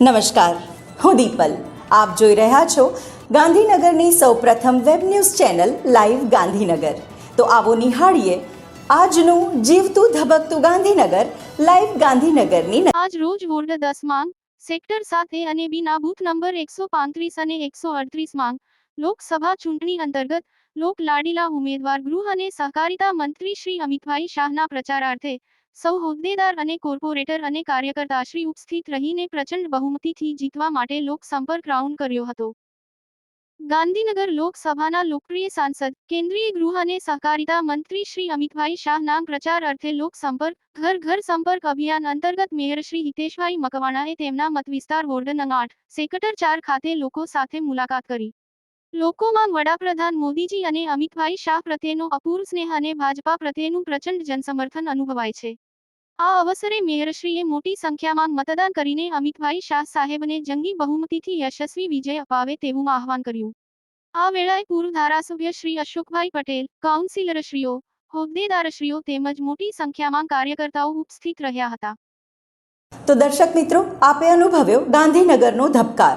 નમસ્કાર. હું દીપલ. આપ જોઈ રહ્યા છો ગાંધીનગરની સૌપ્રથમ web news channel live Gandhinagar. તો આવો નિહાળીએ આજનું જીવતું ધબકતું ગાંધીનગર, લાઈવ ગાંધીનગરની આજ રોજ વોર્ડ દસ માંગ, સેક્ટર સાથે અને બીના બૂથ નંબર એકસો પાંત્રીસ અને એકસો અડત્રીસ માંગ લોકસભા ચૂંટણી અંતર્ગત લોક લાડીલા ઉમેદવાર ગૃહ અને સહકારિતા મંત્રી શ્રી અમિતભાઈ શાહના પ્રચારાર્થે સૌ હોદ્દેદાર અને કોર્પોરેટર અને કાર્યકર્તાશ્રી ઉપસ્થિત રહીને પ્રચંડ બહુમતીથી જીતવા માટે લોકસંપર્ક રાઉન્ડ કર્યો હતો. ગાંધીનગર લોકસભાના લોકપ્રિય સાંસદ, કેન્દ્રીય ગૃહ અને સહકારિતા મંત્રી શ્રી અમિતભાઈ શાહના પ્રચાર અર્થે લોકસંપર્ક ઘર ઘર સંપર્ક અભિયાન અંતર્ગત મેયર શ્રી હિતેશભાઈ મકવાણાએ તેમના મતવિસ્તાર વોર્ડ નંગ આઠ, સેક્ટર ચાર ખાતે લોકો સાથે મુલાકાત કરી. લોકોમાં વડાપ્રધાન મોદીજી અને અમિતભાઈ શાહ પ્રત્યેનો અપૂર્વ સ્નેહ અને ભાજપા પ્રત્યેનું પ્રચંડ જનસમર્થન અનુભવાય છે. આ અવસરે મેયરશ્રીએ મોટી સંખ્યામાં મતદાન કરીને અમિતભાઈ શાહ સાહેબને જંગી બહુમતીથી યશસ્વી વિજય અપાવે તેવું આહવાન કર્યું. આ વેળાએ પૂર્વ ધારાસભ્ય શ્રી અશોકભાઈ પટેલ, કાઉન્સિલરશ્રીઓ, હોદ્દેદારશ્રીઓ તેમજ મોટી સંખ્યામાં કાર્યકર્તાઓ ઉપસ્થિત રહ્યા હતા. તો દર્શક મિત્રો, આપે અનુભવ્યો ગાંધીનગરનો ધબકાર.